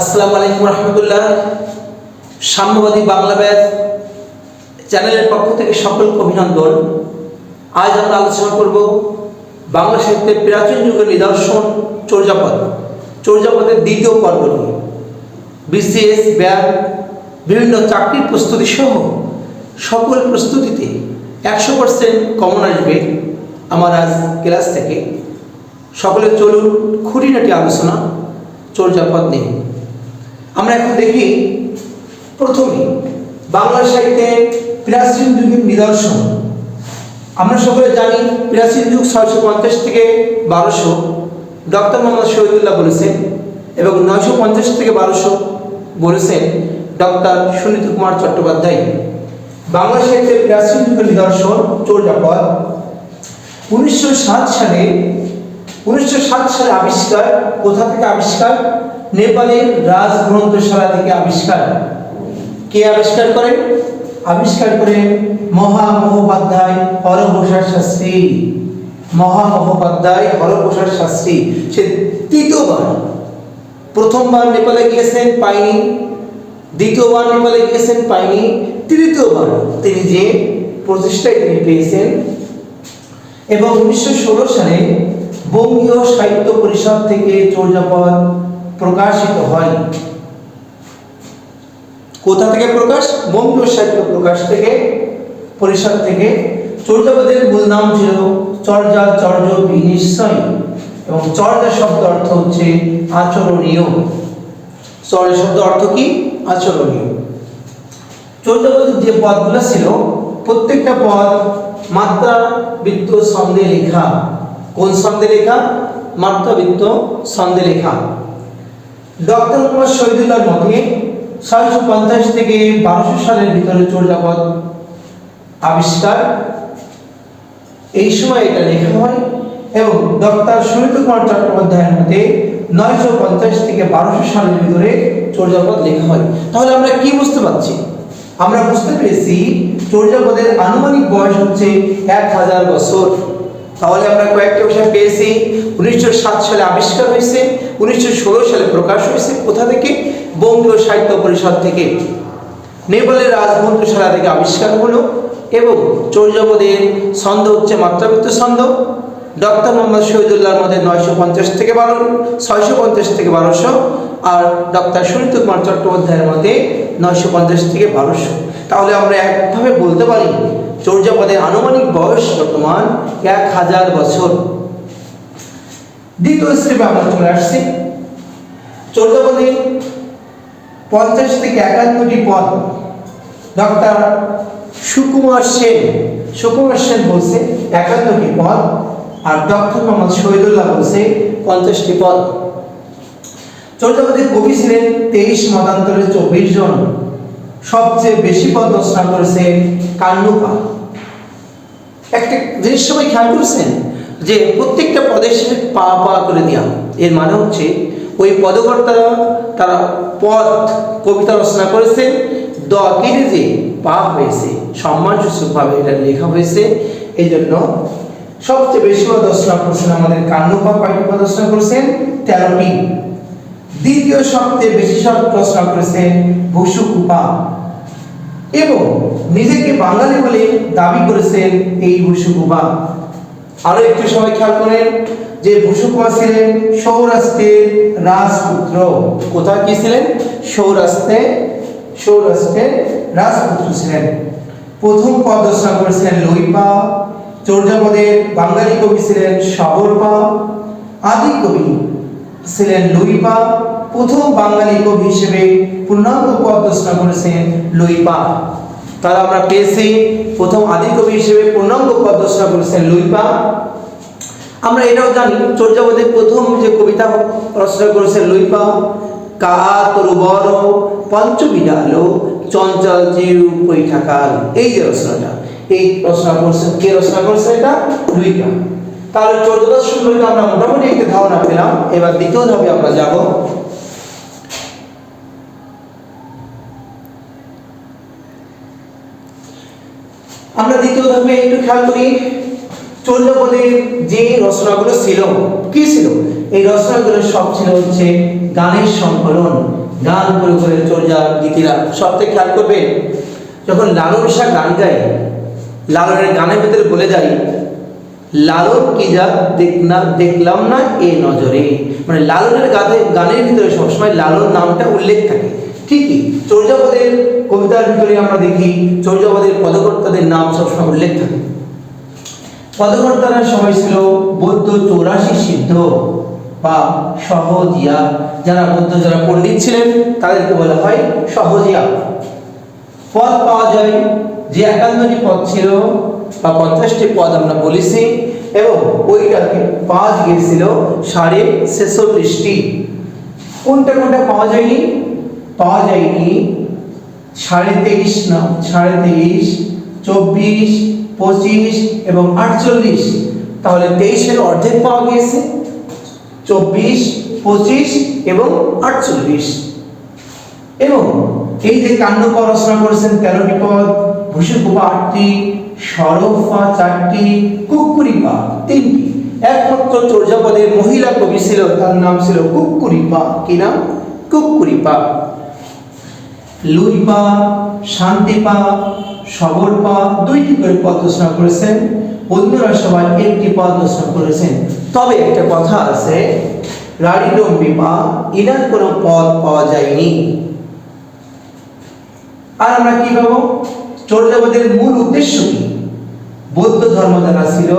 আসসালামু আলাইকুম রহমতুল্লাহ। সাম্যবাদী বাংলা ব্যাস চ্যানেলের পক্ষ থেকে সকলকে অভিনন্দন। আজ আমরা আলোচনা করব বাংলা সাহিত্যের প্রাচীন যুগের নিদর্শন চর্যাপদ চর্যাপদের দ্বিতীয় পর্ব নিয়ে। বিসিএস, ব্যাগ, বিভিন্ন চাকরির প্রস্তুতি সহ সকল প্রস্তুতিতে একশো পার্সেন্ট কমন আসবে আমার আজ ক্লাস থেকে। সকলে চলুন খুঁটিনাটি আলোচনা চর্যাপদ নিয়ে। আমরা এখন দেখি প্রথমে বাংলা সাহিত্যে প্রাচীন যুগের নিদর্শন। আমরা সকলে জানি প্রাচীন যুগ ছয়শো পঞ্চাশ থেকে বারোশো। ডক্টর মোহাম্মদ শহীদুল্লাহ বলেছেন এবং নয়শো পঞ্চাশ থেকে বারোশো বলেছেন ডক্টর সুনীত কুমার চট্টোপাধ্যায়। বাংলা সাহিত্যের প্রাচীন যুগের নিদর্শন চর্যাপদ উনিশশো সাত সালে, উনিশশো সাত সালে আবিষ্কার, কোথা থেকে আবিষ্কার? নেপালের রাজগ্রন্থশালা থেকে আবিষ্কার। কে আবিষ্কার করেন আবিষ্কার করেন মহামহোপাধ্যায় হরপ্রসাদ শাস্ত্রী। মহামহোপাধ্যায় হরপ্রসাদ শাস্ত্রী। সে তৃতীয়বার প্রথমবার নেপালে গিয়েছেন পাইনি দ্বিতীয়বার নেপালে গিয়েছেন পাইনি তৃতীয়বার তিনি যে প্রতিষ্ঠায় তিনি পেয়েছেন। এবং উনিশশো ষোলো সালে বঙ্গীয় সাহিত্য পরিষদ থেকে চর্যাপদ প্রকাশিত হয়। কোথা থেকে প্রকাশ? বঙ্গীয় সাহিত্য প্রকাশ থেকে, পরিষদ থেকে। চর্যাপদের মূল নাম ছিল চর্যা, চর্য বিনিশ্চয়। এবং চর্যা শব্দ অর্থ হচ্ছে আচরণীয়। চর্যা শব্দ অর্থ কি? আচরণীয়। চর্যাপদের যে পদগুলো ছিল, প্রত্যেকটা পদ মাত্রা, বৃত্ত, ছন্দে লেখা। কোন ছন্দে লেখা? মাত্রা, বৃত্ত, ছন্দে লেখা। ডক্টর কুমার শহীদুল্লাহর মতে ছয়শো পঞ্চাশ থেকে বারোশো সালের ভিতরে চর্যাপদ আবিষ্কার। এই সময় এটা লেখা হয় এবং ডক্টর সুনীত কুমার চট্টোপাধ্যায়ের মতে নয়শো পঞ্চাশ থেকে বারোশো সালের ভিতরে চর্যাপদ লেখা হয়। তাহলে আমরা কি বুঝতে পারছি? আমরা বুঝতে পেরেছি চর্যাপদের আনুমানিক বয়স হচ্ছে এক হাজার বছর। তাহলে আমরা কয়েকটা বিষয় পেয়েছি। উনিশশো সাত সালে আবিষ্কার হয়েছে। উনিশশো ষোলো সালে প্রকাশ হয়েছে। কোথা থেকে? বঙ্গীয় সাহিত্য পরিষদ থেকে। নেপালের রাজমন্ত্রশালা থেকে আবিষ্কার হলো এবং চৌর্যপদের ছন্দ হচ্ছে মাত্রাবৃত্ত ছন্দ। ডক্টর মোহাম্মদ শহীদুল্লাহর মধ্যে নয়শো পঞ্চাশ থেকে বারো, ছয়শো পঞ্চাশ থেকে বারোশো আর ডক্টর সুনীত কুমার চট্টোপাধ্যায়ের মধ্যে নয়শো পঞ্চাশ থেকে বারোশো। তাহলে আমরা একভাবে বলতে পারি, চৌর্যাপদের আনুমানিক বয়স বর্তমান এক হাজার বছর। দ্বিতীয় স্টেপে আমরা চলে আসছি। চৌর্যাপদে পঞ্চাশ থেকে একান্নটি পদ। ডক্টর সুকুমার সেন সুকুমার সেন বলছে একান্নটি পদ আর ডক্টর মোহাম্মদ শহীদুল্লাহ বলছে পঞ্চাশটি পদ। চৌর্যাপদের কবি ছিলেন তেইশ মতান্তরে চব্বিশ জন। সবচেয়ে বেশি পদ রচনা করেছেন কান্নুপা। একটা জিনিস সবাই খেয়াল করেছেন যে প্রত্যেকটা শেষে পা পা করে দেওয়া এর মানে হচ্ছে, ওই পদকর্তারা তারা পদ, কবিতা রচনা করেছেন দ কেটে যে পা হয়েছে। সম্মানসূচকভাবে এটা লেখা হয়েছে। এই জন্য সবচেয়ে বেশি পদ রচনা করেছেন আমাদের কান্নুপা কয়টি পদ রচনা করেছেন তেরোটি। দ্বিতীয় সবচেয়ে বেশি সব রচনা করেছেন ভুসুকুপা এবং নিজেকে বাঙালি বলে দাবি করেছেন এই ভুসুকুপা আরও একটু সবাই খেয়াল করেন যে ভুসুকুপা ছিলেন সৌরাষ্ট্রের রাজপুত্র। কোথায় কি ছিলেন? সৌরাষ্ট্রে, সৌরাষ্ট্রের রাজপুত্র ছিলেন। প্রথম পদ রচনা করেছিলেন লইপা চর্যাপদের বাঙালি কবি ছিলেন সবরপা আদি কবি ছিলেন লুইপা প্রথম বাঙালি কবি হিসেবে পূর্ণাঙ্গ পদ রচনা করেছেন লুইপা তারা আমরা পেয়েছি প্রথম আদি কবি হিসেবে পূর্ণাঙ্গ পদ রচনা করেছেন লুইপা। আমরা এটাও জানি চর্যাপদের প্রথম যে কবিতা রচনা করেছেন লুইপা কা তরু বড় পঞ্চবিডালো, চঞ্চল জিউ বৈঠাকাল এই যে রচনাটা, এই রচনা করছে কে রচনা করছে এটা? লুইপা। তাহলে চৌদ্দশ সম্পর্কে আমরা মোটামুটি একটি ধারণা পেলাম, এবার দ্বিতীয় ধাপে আমরা যাব। আমরা দ্বিতীয় ধর্মে একটু খেয়াল করি চৌল্যপদের যে রচনাগুলো ছিল, কি ছিল? এই রচনাগুলো সব ছিল হচ্ছে গানের সংকলন, গান করে করে চর্যা গীতিরা সব থেকে খেয়াল করবেন যখন লালন শাহ গান গায় লালনের গানের ভিতরে বলে যায় লালন কি যা দেখ না দেখলাম না এ নজরে। মানে লালনের গানে গানের ভিতরে সবসময় লালন নামটা উল্লেখ থাকে। ঠিকই। চৌর্যাপদের কবিতার ভিতরে আমরা দেখি চৌর্যাপদের পদকর্তাদের নাম সবসময় উল্লেখ থাকে। পদকর্তারা সবাই ছিল বৌদ্ধ চৌরাশি সিদ্ধ বা সহজিয়া। যারা বৌদ্ধ, যারা পণ্ডিত ছিলেন, তাদেরকে বলা হয় সহজিয়া। পদ পাওয়া যায় যে একান্নটি পদ ছিল বা পঞ্চাশটি পদ আমরা বলেছি, এবং ওইটাকে পাওয়া গিয়েছিল সাড়ে ছেচল্লিশটি। কোনটা কোনটা পাওয়া যায়নি? পাওয়া যায়নি সাড়ে তেইশ না, সাড়ে তেইশ, চব্বিশ, পঁচিশ এবং আটচল্লিশ। তাহলে তেইশের অর্ধেক পাওয়া গিয়েছে। চব্বিশ, পঁচিশ এবং আটচল্লিশ। এবং এই যে কান্ডপা রচনা করেছেন তেরোটি পদ? ভূষিকূপা আটটি, সরফা চারটি কুকুরিপা তিনটি। একমাত্র চর্যাপদের মহিলা কবি ছিল, তার নাম ছিল কুকুরিপা কি নাম? কুকুরিপা লুইপা সবর সবরপা দুইটি করে পদ রচনা করেছেন। অন্যরা সবাই একটি পদ রচনা করেছেন। তবে একটা কথা আছে রাড়িডম্বিপা এনার কোনো পদ পাওয়া যায়নি। আর আমরা কি পাবো? চৌর্যাপদের মূল উদ্দেশ্য কি? বৌদ্ধ ধর্ম যারা ছিল,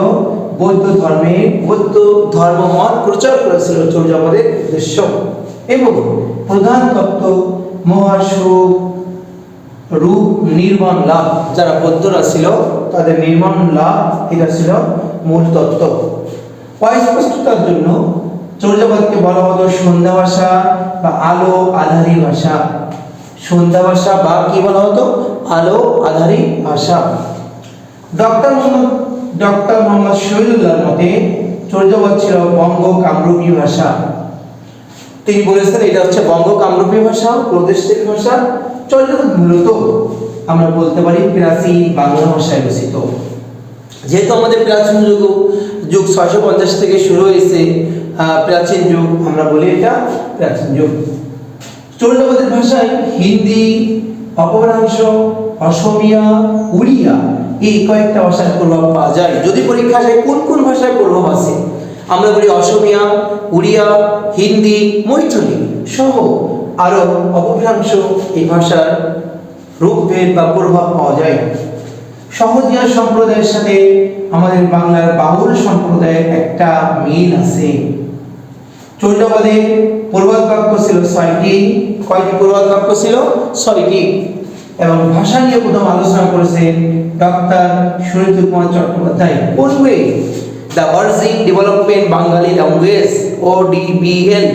বৌদ্ধ ধর্মে বৌদ্ধ ধর্ম মত প্রচার করেছিল চৌর্যাপদের উদ্দেশ্য। এবং প্রধান তত্ত্ব মহাসুখ, রূপ নির্মাণ লাভ। যারা বৌদ্ধরা ছিল, তাদের নির্মাণ লাভ, এটা ছিল মূল তত্ত্ব। অস্পষ্টতার জন্য চৌর্যাপদকে বলা হতো সন্ধ্যা ভাষা বা আলো আধারী ভাষা। সন্ধ্যা ভাষা বা কি বলা হতো? আলো আধারী ভাষা। ডক্টর মোহাম্মদ ডক্টর মোহাম্মদ শহীদুল্লাহর মতে চৌর্যাপদ ছিল বঙ্গ কামরূপী ভাষা। তিনি বলেছেন, এটা হচ্ছে বঙ্গ কামরূপী ভাষা প্রদেশের ভাষা। চৌর্যাপদ মূলত আমরা বলতে পারি প্রাচীন বাংলা ভাষায় রচিত। যেহেতু আমাদের প্রাচীন যুগ যুগ ছয়শো পঞ্চাশ থেকে শুরু হয়েছে প্রাচীন যুগ, আমরা বলি এটা প্রাচীন যুগ। চৌর্যাপদের ভাষায় হিন্দি অপভ্রংশ অসমিয়া, উড়িয়া এই কয়েকটা ভাষার প্রভাব পাওয়া যায়। যদি পরীক্ষা আসে, কোন কোন ভাষায় প্রভাব আছে? আমরা বলি অসমিয়া, উড়িয়া, হিন্দি, মৈথিলি সহ আরও অপভ্রংশ এই ভাষার রূপভেদ বা প্রভাব পাওয়া যায়। সহজিয়া সম্প্রদায়ের সাথে আমাদের বাংলার বাউল সম্প্রদায়ের একটা মিল আছে। চৌর্যপদে পূর্বাদ বাক্য ছিল ছয়টি। কয়টি পূর্বাদ বাক্য ছিল? ছয়টি। এবং ভাষা নিয়ে প্রথম আলোচনা করেছেন ডক্টর সুনীত কুমার চট্টোপাধ্যায়। বই the origin development Bengali language O DBL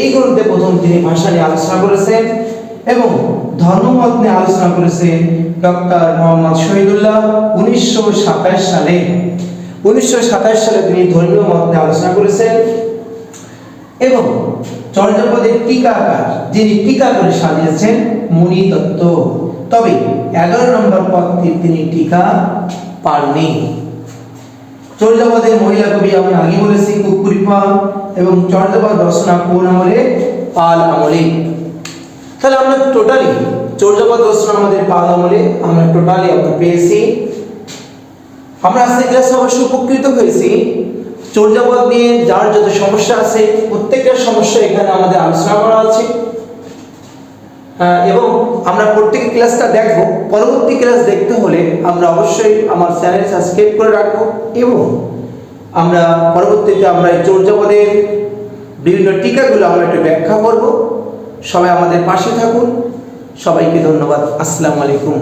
এই গ্রন্থে প্রথম তিনি ভাষা নিয়ে আলোচনা করেছেন এবং ধর্মমত নিয়ে আলোচনা করেছেন ডক্টর মোহাম্মদ শহীদুল্লাহ উনিশশো সাতাশ সালে। উনিশশো সাতাশ সালে তিনি ধর্মীয় মত নিয়ে আলোচনা করেছেন এবং চর্যাপদের টিকাকার, যিনি টিকা করে সাজিয়েছেন মুনি দত্ত। তবে এগারো নম্বর পদটি তিনি টিকা পাননি। চর্যাপদের মহিলা কবি আমি আগে বলেছি, কুকুরিপা এবং চর্যাপদ রচনা কোন আমলে? পাল আমলে। তাহলে আমরা টোটালি চর্যাপদ রচনা আমাদের পাল আমলে, আমরা টোটালি আমরা পেয়েছি। আমরা আজকে ক্লাসে অবশ্য উপকৃত হয়েছি। চর্যাপদ নিয়ে যার যত সমস্যা আছে, প্রত্যেকটা সমস্যা এখানে আমাদের আলোচনা করা আছে। এবং আমরা প্রত্যেকের ক্লাসটা দেখব। পরবর্তী ক্লাস দেখতে হলে আমরা অবশ্যই আমার চ্যানেল সাবস্ক্রাইব করে রাখব এবং আমরা পরবর্তীতে আমরা এই চর্যাপদের বিভিন্ন টিকাগুলো আমরা একটু ব্যাখ্যা করব। সবাই আমাদের পাশে থাকুন। সবাইকে ধন্যবাদ। আসসালামু আলাইকুম।